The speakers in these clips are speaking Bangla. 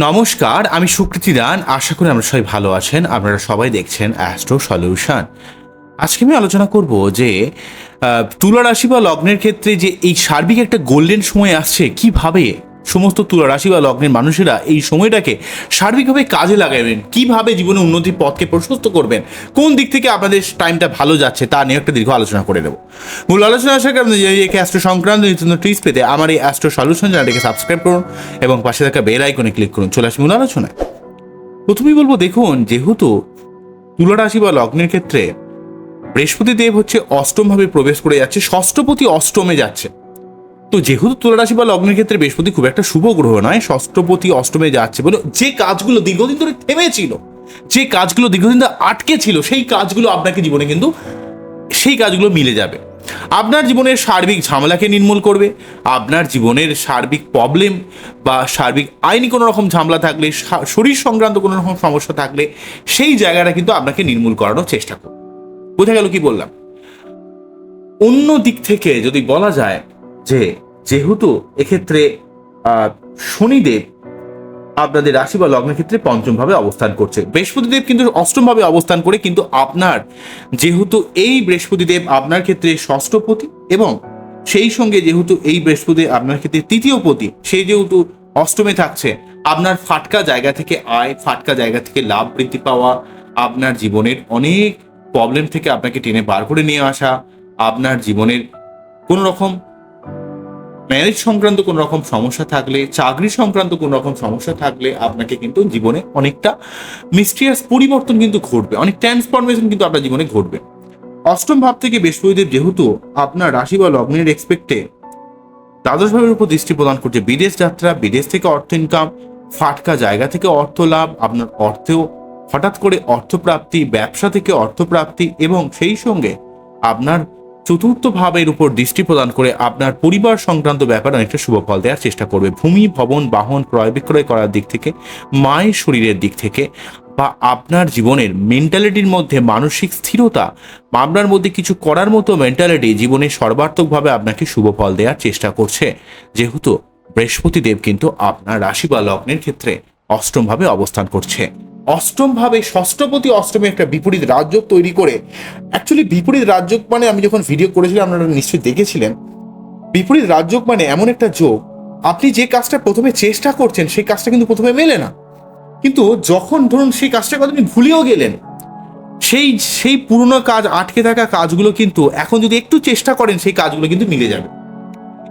নমস্কার, আমি সুকৃতি দান। আশা করি আমরা সবাই ভালো আছেন। আপনারা সবাই দেখছেন অ্যাস্ট্রো সলিউশন আজকে আমি আলোচনা করব যে তুলা রাশি বা লগ্নের ক্ষেত্রে যে এই সার্বিক একটা গোল্ডেন সময় আসছে, কীভাবে সমস্ত তুলা রাশি বা লগ্নের মানুষেরা এই সময়টাকে সার্বিকভাবে কাজে লাগাবেন। কীভাবে জীবনে উন্নতির পথকে প্রশস্ত করবেন? কোন দিক থেকে আপনাদের টাইমটা ভালো যাচ্ছে তা নিয়ে একটা দীর্ঘ আলোচনা করে দেবো মূল আলোচনা আসার কারণে এই অ্যাস্ট্রো সংক্রান্ত নিত্য ট্রিজ পেতে আমার এই অ্যাস্ট্রো সলিউশন চ্যানেলটিকে সাবস্ক্রাইব করুন এবং পাশে থাকা বেল আইকনে ক্লিক করুন। চলে আসি মূল আলোচনায়। প্রথমেই বলব, দেখুন, যেহেতু তুলা রাশি বা লগ্নের ক্ষেত্রে বৃহস্পতি দেব হচ্ছে অষ্টমভাবে প্রবেশ করে যাচ্ছে, ষষ্ঠপতি অষ্টমে যাচ্ছে। তো যেহেতু তুলা রাশি বা লগ্নের ক্ষেত্রে বৃহস্পতি খুব একটা শুভ গ্রহ নয়, ষষ্ঠপতি অষ্টমে যাচ্ছে বলে যে কাজগুলো দীর্ঘদিন ধরে থেমেছিল, যে কাজগুলো দীর্ঘদিন ধরে আটকে ছিল, সেই কাজগুলো আপনাকে জীবনে কিন্তু, সেই কাজগুলো মিলে যাবে। আপনার জীবনের সার্বিক ঝামেলাকে নির্মূল করবে, আপনার জীবনের সার্বিক প্রবলেম বা সার্বিক আইনি কোনো রকম ঝামেলা থাকলে শরীর সংক্রান্ত কোনো রকম সমস্যা থাকলে, সেই জায়গাটা কিন্তু আপনাকে নির্মূল করানোর চেষ্টা করবে। বোঝা গেল কি বললাম? অন্য দিক থেকে যদি বলা যায় যে যেহেতু এক্ষেত্রে শনিদেব আপনাদের রাশি বা লগ্নের ক্ষেত্রে পঞ্চম ভাবে অবস্থান করছে। বৃহস্পতিদেব কিন্তু অষ্টম ভাবে অবস্থান করে কিন্তু আপনার যেহেতু এই বৃহস্পতিদেব আপনার ক্ষেত্রে ষষ্ঠপতি এবং সেই সঙ্গে যেহেতু এই বৃহস্পতি আপনার ক্ষেত্রে তৃতীয় পতি সেই যেহেতু অষ্টমে থাকছে, আপনার ফাটকা জায়গা থেকে আয়, ফাটকা জায়গা থেকে লাভ বৃদ্ধি পাওয়া, আপনার জীবনের অনেক প্রবলেম থেকে আপনাকে টেনে বার করে নিয়ে আসা, আপনার জীবনের কোনো রকম ম্যারেজ সংক্রান্ত কোনো রকম সমস্যা থাকলে, চাকরি সংক্রান্ত কোনো রকম সমস্যা থাকলে আপনাকে কিন্তু জীবনে অনেকটা মিস্টিরিয়াস পরিবর্তন কিন্তু ঘটবে, অনেক ট্রান্সফরমেশন কিন্তু আপনার জীবনে ঘটবে। অষ্টম ভাব থেকে বৃহস্পতিদেব যেহেতু আপনার রাশি বা লগ্নের এক্সপেক্টে দ্বাদশ ভাবের উপর দৃষ্টি প্রদান করছে। বিদেশ যাত্রা, বিদেশ থেকে অর্থ ইনকাম ফাটকা জায়গা থেকে অর্থ লাভ, আপনার অর্থেও হঠাৎ করে অর্থপ্রাপ্তি, ব্যবসা থেকে অর্থপ্রাপ্তি এবং সেই সঙ্গে আপনার চতুর্থ ভাবের উপর দৃষ্টি প্রদান করে আপনার পরিবার সংক্রান্ত ব্যাপারে অনেকটা শুভ ফল দেওয়ার চেষ্টা করবে। ভূমি, ভবন, বাহন ক্রয় বিক্রয় করার দিক থেকে, মায়ের শরীরের দিক থেকে বা আপনার জীবনের মেন্টালিটির মধ্যে মানসিক স্থিরতা, আপনার মধ্যে কিছু করার মতো মেন্টালিটি জীবনে সর্বাত্মকভাবে আপনাকে শুভ ফল দেওয়ার চেষ্টা করছে। যেহেতু বৃহস্পতিদেব কিন্তু আপনার রাশি বা লগ্নের ক্ষেত্রে অষ্টমভাবে অবস্থান করছে। অষ্টম ভাবে ষষ্ঠপতি অষ্টমে একটা বিপরীত রাজযোগ তৈরি করে। অ্যাকচুয়ালি বিপরীত রাজযোগ মানে আমি যখন ভিডিও করেছিলাম, আপনারা নিশ্চয়ই দেখেছিলেন। বিপরীত রাজযোগ মানে এমন একটা যোগ, আপনি যে কাজটা প্রথমে চেষ্টা করছেন, সেই কাজটা কিন্তু প্রথমে মেলে না। কিন্তু যখন ধরুন সেই কাজটা কথা আপনি ভুলেও গেলেন, সেই সেই পুরনো কাজ আটকে থাকা কাজগুলো কিন্তু এখন যদি একটু চেষ্টা করেন, সেই কাজগুলো কিন্তু মিলে যাবে।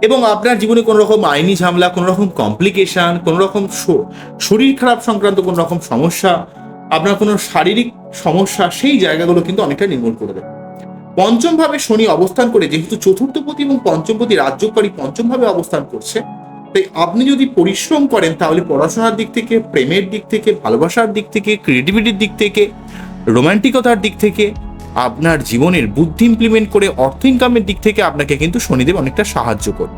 এবং আপনার জীবনে কোনো রকম আইনি ঝামেলা কোনো রকম কমপ্লিকেশন কোনো রকম শরীর খারাপ সংক্রান্ত কোনো রকম সমস্যা, আপনার কোনো শারীরিক সমস্যা, সেই জায়গাগুলো কিন্তু অনেকটা নির্মূল করে দেবে পঞ্চম ভাবে শনি অবস্থান করে, যেহেতু চতুর্থপতি এবং পঞ্চমপতি রাজ্যকারী পঞ্চম ভাবে অবস্থান করছে, তাই আপনি যদি পরিশ্রম করেন, তাহলে পড়াশোনার দিক থেকে, প্রেমের দিক থেকে, ভালোবাসার দিক থেকে ক্রিয়েটিভিটির দিক থেকে রোমান্টিকতার দিক থেকে আপনার জীবনের বুদ্ধি ইমপ্লিমেন্ট করে অর্থ ইনকামের দিক থেকে আপনাকে কিন্তু শনিদেব অনেকটা সাহায্য করবে।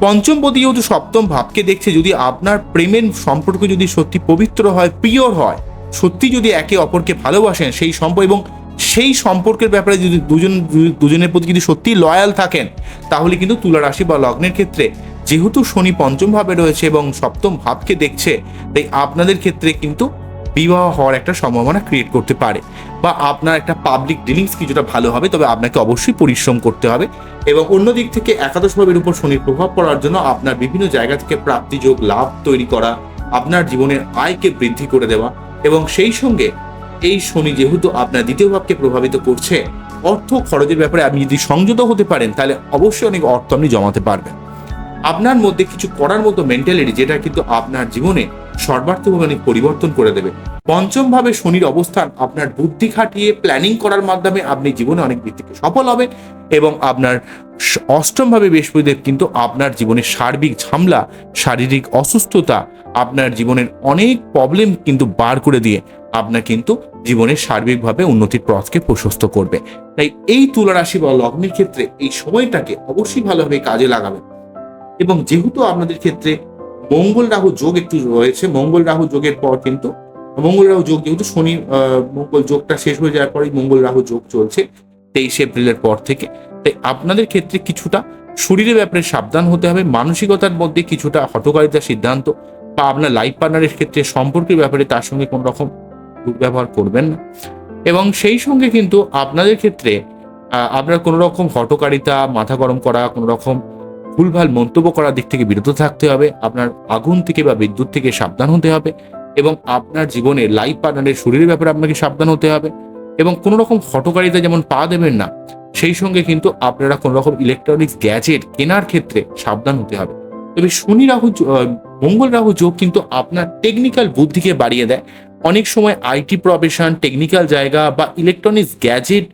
পঞ্চম পতি যেহেতু সপ্তম ভাবকে দেখছে, যদি আপনার প্রেমের সম্পর্ক যদি সত্যি পবিত্র হয় পিওর হয়, সত্যি যদি একে অপরকে ভালোবাসেন, সেই সম্পর্ক এবং সেই সম্পর্কের ব্যাপারে যদি দুজন দুজনের প্রতি যদি সত্যি লয়াল থাকেন, তাহলে কিন্তু তুলা রাশি বা লগ্নের ক্ষেত্রে যেহেতু শনি পঞ্চম ভাবে রয়েছে এবং সপ্তম ভাবকে দেখছে, তাই আপনাদের ক্ষেত্রে কিন্তু বিবাহ হওয়ার একটা সম্ভাবনা ক্রিয়েট করতে পারে বা আপনার একটা পাবলিক ডিলিংস কিছুটা ভালো হবে, তবে আপনাকে অবশ্যই পরিশ্রম করতে হবে এবং অন্য দিক থেকে একাদশ ভাবের উপর শনির প্রভাব পড়ার জন্য আপনার বিভিন্ন জায়গা থেকে প্রাপ্তিযোগ, লাভ তৈরি করা, আপনার জীবনের আয়কে বৃদ্ধি করে দেওয়া এবং সেই সঙ্গে এই শনি যেহেতু আপনার দ্বিতীয় ভাবকে প্রভাবিত করছে, অর্থ খরচের ব্যাপারে আপনি যদি সংযত হতে পারেন, তাহলে অবশ্যই অনেক অর্থ আপনি জমাতে পারবেন। আপনার মধ্যে কিছু করার মতো মেন্টালিটি যেটা কিন্তু আপনার জীবনে সর্বার্থভাবে পরিবর্তন করে দেবে। পঞ্চম ভাবে শনির অবস্থান আপনার বুদ্ধি খাটিয়ে প্ল্যানিং করার মাধ্যমে আপনি জীবনে অনেক দিক থেকে সফল হবেন এবং আপনার স- অষ্টম ভাবে বৃহস্পতিদেব কিন্তু আপনার জীবনের সার্বিক ঝামলা, শারীরিক অসুস্থতা, আপনার জীবনের অনেক প্রবলেম কিন্তু বার করে দিয়ে আপনার কিন্তু জীবনের সার্বিকভাবে উন্নতির পথকে প্রশস্ত করবে। তাই এই তুলা রাশি বা লগ্নের ক্ষেত্রে এই সময়টাকে অবশ্যই ভালোভাবে কাজে লাগাবেন। এবং যেহেতু আপনাদের ক্ষেত্রে মঙ্গল রাহু যোগ একটু রয়েছে, মঙ্গল রাহু যোগের পর কিন্তু, মঙ্গল রাহু যোগ যেহেতু শনি মঙ্গল যোগটা শেষ হয়ে যাওয়ার পরেই মঙ্গল রাহু যোগ চলছে তেইশে এপ্রিলের পর থেকে। তাই আপনাদের ক্ষেত্রে কিছুটা শরীরের ব্যাপারে সাবধান হতে হবে, মানসিকতার মধ্যে কিছুটা হটকারিতার সিদ্ধান্ত বা আপনার লাইফ পার্টনারের ক্ষেত্রে সম্পর্কের ব্যাপারে তার সঙ্গে কোনো রকম দুর্ব্যবহার করবেন না। এবং সেই সঙ্গে কিন্তু আপনাদের ক্ষেত্রে আপনার কোনো রকম হটকারিতা মাথা গরম করা, কোনো রকম ভুলভাল মন্তব্য করার দিক থেকে বিরত থাকতে হবে, আপনার আগুন থেকে বা বিদ্যুৎ থেকে সাবধান হতে হবে এবং আপনার জীবনে লাইফ পার্টনারের শরীরের ব্যাপারে আপনাকে সাবধান হতে হবে এবং কোনো রকম হটকারিতা যেমন পা দেবেন না, সেই সঙ্গে কিন্তু আপনারা কোনো রকম ইলেকট্রনিক্স গ্যাজেট কেনার ক্ষেত্রে সাবধান হতে হবে। তবে শনি রাহু মঙ্গল রাহু যোগ কিন্তু আপনার টেকনিক্যাল বুদ্ধিকে বাড়িয়ে দেয়। অনেক সময় আইটি প্রফেশন টেকনিক্যাল জায়গা বা ইলেকট্রনিক্স গ্যাজেট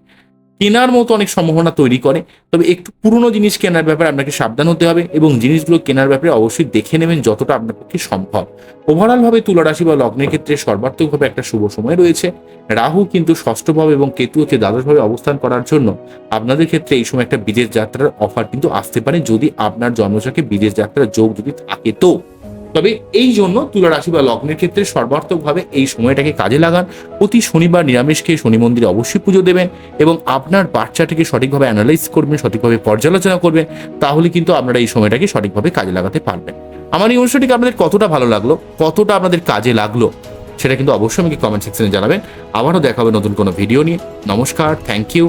কেনার মতো অনেক সম্ভাবনা তৈরি করে। তবে একটু পুরনো জিনিস কেনার ব্যাপারে আপনাকে সাবধান হতে হবে এবং জিনিসগুলো কেনার ব্যাপারে অবশ্যই দেখে নেবেন যতটা আপনার পক্ষে সম্ভব। ওভারঅল তুলারাশি বা লগ্নের ক্ষেত্রে সর্বাত্মকভাবে একটা শুভ সময় রয়েছে। রাহু কিন্তু ষষ্ঠভাবে এবং কেতু হচ্ছে দ্বাদশভাবে অবস্থান করার জন্য আপনাদের ক্ষেত্রে এই সময় একটা বিদেশ যাত্রার অফার কিন্তু আসতে পারে যদি আপনার জন্মছকে বিদেশ যাত্রার যোগ যদি থাকে তো। তবে এই জন্য তুলা রাশি বা লগ্নের ক্ষেত্রে সর্বার্থকভাবে এই সময়টাকে কাজে লাগান। প্রতি শনিবার নিরামিষ খেয়ে শনি মন্দিরে অবশ্যই পুজো দেবেন এবং আপনার বাচ্চাটিকে সঠিকভাবে অ্যানালাইজ করবেন, সঠিকভাবে পর্যালোচনা করবেন, তাহলে কিন্তু আপনারা এই সময়টাকে সঠিকভাবে কাজে লাগাতে পারবেন। আমার এই অনুষ্ঠানটিকে আপনাদের কতটা ভালো লাগল, কতটা আপনাদের কাজে লাগল, সেটা কিন্তু অবশ্যই আমাকে কমেন্ট সেকশনে জানাবেন। আবারও দেখাবে নতুন কোনো ভিডিও নিয়ে। নমস্কার থ্যাংক ইউ